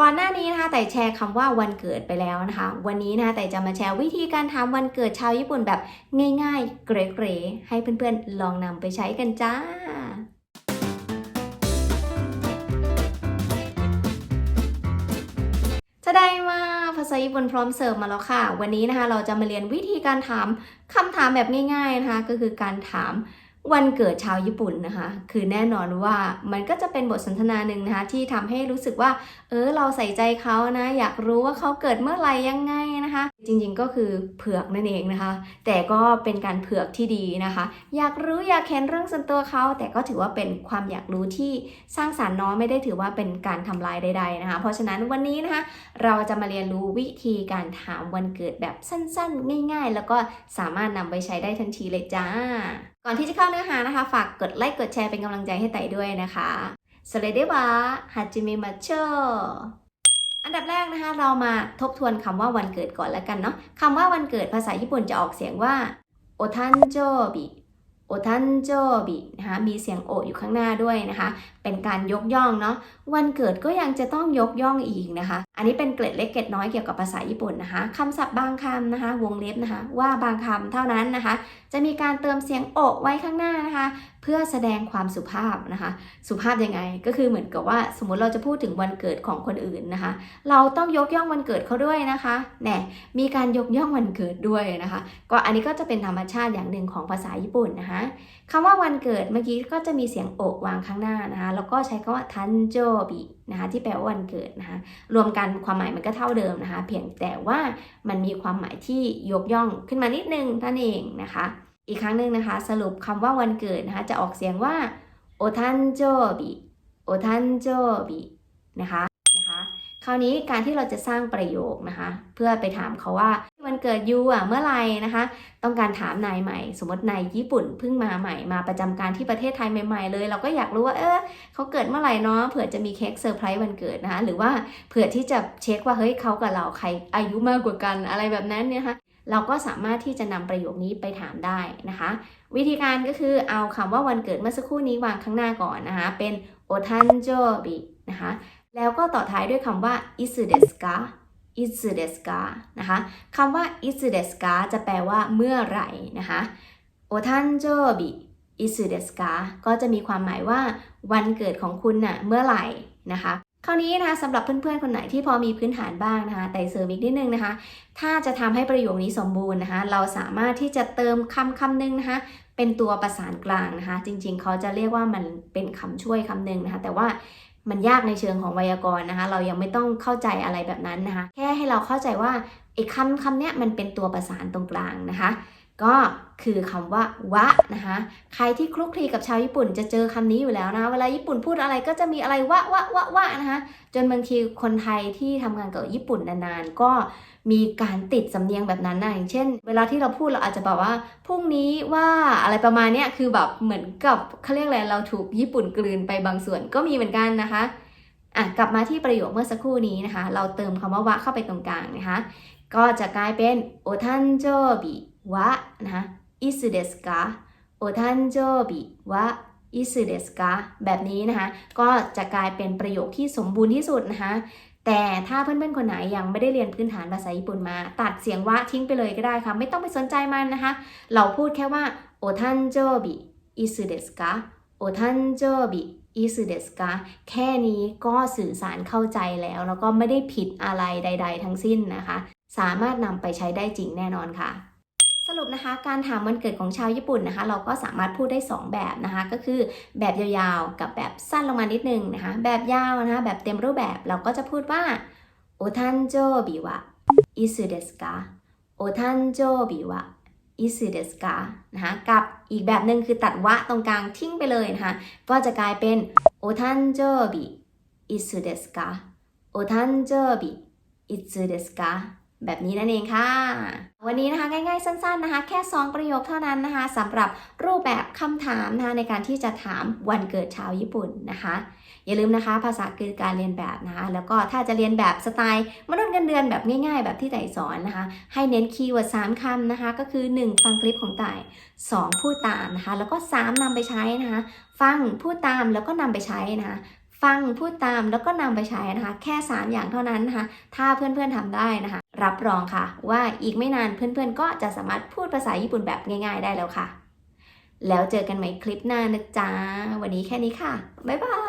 ก่อนหน้านี้นะคะแต่แชร์คำว่าวันเกิดไปแล้วนะคะ วันนี้นะคะแต่จะมาแชร์วิธีการทำวันเกิดชาวญี่ปุ่นแบบง่ายๆ เก๋ๆให้เพื่อนๆลองนำไปใช้กันจ้าจะได้มาภาษาญี่ปุ่นพร้อมเสิร์ฟมาแล้วค่ะ วันนี้นะคะเราจะมาเรียนวิธีการถามคำถามแบบง่ายๆนะคะ ก็คือการถาม วันเกิดชาวญี่ปุ่นนะคะ คือแน่นอนว่ามันก็จะเป็นบทสนทนาหนึ่งนะคะ ที่ทำให้รู้สึกว่า เออเราใส่ใจเขานะ อยากรู้ว่าเขาเกิดเมื่อไหร่ยังไงนะคะ จริงๆก็คือเผือกนั่นเองนะคะ แต่ก็เป็นการเผือกที่ดีนะคะ อยากรู้อยากเห็นเรื่องส่วนตัวเขา แต่ก็ถือว่าเป็นความอยากรู้ที่สร้างสารรค์น้อยไม่ได้ถือว่าเป็นการทำลายใด ๆนะคะ เพราะฉะนั้นวันนี้นะคะ เราจะมาเรียนรู้วิธีการถามวันเกิดแบบสั้นๆ ง่าย ๆ แล้วก็สามารถนำไปใช้ได้ทันทีเลยจ้า ก่อนที่จะเข้าเนื้อหานะคะ ฝากกดไลค์กดแชร์เป็นกำลังใจให้ไต่ด้วยนะคะสเลเดีวะฮัจิเมมาโชอันดับแรกนะคะ เรามาทบทวนคำว่าวันเกิดก่อนแล้วกันเนาะคำว่าวันเกิดภาษาญี่ปุ่นจะออกเสียงว่าโอทันโจบิ โอทันโจบินะคะมีเสียงโออยู่ข้างหน้าด้วยนะคะ เป็นการยกย่องเนาะวันเกิดก็ยังจะต้องยกย่องอีกนะคะ อันนี้เป็นเกล็ดเล็กเกล็ดน้อยเกี่ยวกับภาษาญี่ปุ่นนะคะคำศัพท์บางคำนะคะ วงเล็บนะคะ ว่าบางคำเท่านั้นนะคะ จะมีการเติมเสียงโอไว้ข้างหน้านะคะ พื่อแสดงความสุภาพนะคะ สุภาพยังไง ก็คือเหมือนกับว่าสมมติเราจะพูดถึงวันเกิดของคนอื่นนะคะ เราต้องยกย่องวันเกิดเขาด้วยนะคะแน่มีการยกย่องวันเกิดด้วยนะคะ ก็อันนี้ก็จะเป็นธรรมชาติอย่างหนึ่งของภาษาญี่ปุ่นนะคะคำว่าวันเกิดเมื่อกี้ก็จะมีเสียงโอวางข้างหน้านะคะ แล้วก็ใช้คำว่าทันโจบินะคะที่แปลว่าวันเกิดนะคะรวมกันความหมายมันก็เท่าเดิมนะคะ เพียงแต่ว่ามันมีความหมายที่ยกย่องขึ้นมานิดนึงนั่นเองนะคะ อีกครั้งหนึ่งนะคะ สรุปคำว่าวันเกิดนะคะ จะออกเสียงว่าโอทันโจบิโอทันโจบินะคะนะคะ คราวนี้การที่เราจะสร้างประโยคนะคะ เพื่อไปถามเขาว่าวันเกิดยูอะเมื่อไหร่นะคะ ต้องการถามนายใหม่ สมมตินายญี่ปุ่นเพิ่งมาใหม่มาประจำการที่ประเทศไทยใหม่ๆเลย เราก็อยากรู้ว่าเออเขาเกิดเมื่อไหร่เนาะเผื่อจะมีเค้กเซอร์ไพรส์วันเกิดนะคะ หรือว่าเผื่อที่จะเช็คว่าเฮ้ยเขากับเราใครอายุมากกว่ากันอะไรแบบนั้นเนี่ยนะคะ เราก็สามารถที่จะนำประโยคนี้ไปถามได้นะคะ วิธีการก็คือเอาคำว่าวันเกิดเมื่อสักครู่นี้วางข้างหน้าก่อนนะคะ เป็นโอทันโจบินะคะแล้วก็ต่อท้ายด้วยคำว่าอิสุเดสกาอิสุเดสกานะคะคำว่าอิสุเดสกาจะแปลว่าเมื่อไหร่นะคะโอทันโจบิอิสุเดสกาก็จะมีความหมายว่าวันเกิดของคุณน่ะเมื่อไหร่นะคะ คราวนี้นะคะสำหรับเพื่อนๆคนไหนที่พอมีพื้นฐานบ้างนะคะแต่เสริมอีกนิดนึงนะคะ ถ้าจะทำให้ประโยคนี้สมบูรณ์นะคะ เราสามารถที่จะเติมคำคำหนึ่งนะคะ เป็นตัวประสานกลางนะคะ จริงๆ เขาจะเรียกว่ามันเป็นคำช่วยคำหนึ่งนะคะ แต่ว่ามันยากในเชิงของไวยากรณ์นะคะ เรายังไม่ต้องเข้าใจอะไรแบบนั้นนะคะ แค่ให้เราเข้าใจว่าไอ้คำคำเนี้ยมันเป็นตัวประสานตรงกลางนะคะ ก็ คือคำว่าวะนะคะใครที่คลุกคลีกับชาวญี่ปุ่นจะเจอคำนี้อยู่แล้วนะ เวลาญี่ปุ่นพูดอะไรก็จะมีอะไรวะวะวะวะนะคะจนบางทีคนไทยที่ทำงานกับญี่ปุ่นนานๆ ก็มีการติดสำเนียงแบบนั้นนะอย่างเช่น เวลาที่เราพูดเราอาจจะบอกว่าพรุ่งนี้ว่าอะไรประมาณเนี้ยคือแบบเหมือนกับเขาเรียกอะไรเราถูกญี่ปุ่นกลืนไปบางส่วนก็มีเหมือนกันนะคะอะกลับมาที่ประโยคเมื่อสักครู่นี้นะคะ เราเติมคำว่าวะเข้าไปตรงกลางนะคะ ก็จะกลายเป็นโอทันโจบิวะนะคะ อิสุเดสกาโอทันโจบิวะอิสุเดสกาแบบนี้นะคะ ก็จะกลายเป็นประโยคที่สมบูรณ์ที่สุดนะคะ แต่ถ้าเพื่อนๆคนไหนยังไม่ได้เรียนพื้นฐานภาษาญี่ปุ่นมา ตัดเสียงวะทิ้งไปเลยก็ได้ค่ะ ไม่ต้องไปสนใจมันนะคะ เราพูดแค่ว่าโอทันโจบิอิสุเดสกาโอทันโจบิอิสุเดสกาแค่นี้ก็สื่อสารเข้าใจแล้ว แล้วก็ไม่ได้ผิดอะไรใด ๆ ทั้งสิ้นนะคะ สามารถนำไปใช้ได้จริงแน่นอนค่ะ สรุปนะคะการถามวันเกิดของชาวญี่ปุ่นนะคะ เราก็สามารถพูดได้ 2 แบบนะคะ ก็คือแบบยาวๆ กับแบบสั้นลงมานิดนึงนะคะ แบบยาวนะคะ แบบเต็มรูปแบบเราก็จะพูดว่าโอทันโจบิวะอิสุเดสกาโอทันโจบิวะอิสุเดสกานะคะกับอีกแบบหนึ่งคือตัดวะตรงกลางทิ้งไปเลยนะคะ ก็จะกลายเป็นโอทันโจบิอิสุเดสกาโอทันโจบิอิสุเดสกา แบบนี้นั่นเองค่ะ วันนี้นะคะง่ายๆสั้น ๆนะคะ แค่ 2 ประโยคเท่านั้นนะคะสำหรับรูปแบบคำถามนะคะในการที่จะถามวันเกิดชาวญี่ปุ่นนะคะ อย่าลืมนะคะ ภาษาคือการเรียนแบบนะคะ แล้วก็ถ้าจะเรียนแบบสไตล์มนุษย์เงินเดือนแบบง่าย ๆ แบบที่ไต่สอนนะคะ ให้เน้นคีย์เวิร์ด3คำนะคะ ก็คือ 1 ฟังคลิปของไต่2พูดตามนะคะ แล้วก็ 3นำไปใช้นะคะ ฟังพูดตามแล้วก็นำไปใช้นะคะ ฟังพูดตามแล้วก็นำไปใช้นะคะ แค่ 3 อย่างเท่านั้นนะคะ ถ้าเพื่อนๆทำได้นะคะ รับรองค่ะ ว่าอีกไม่นานเพื่อนๆ ก็จะสามารถพูดภาษาญี่ปุ่นแบบง่ายๆ ได้แล้วค่ะ แล้วเจอกันใหม่คลิปหน้านะจ๊ะ วันนี้แค่นี้ค่ะ บ๊ายบาย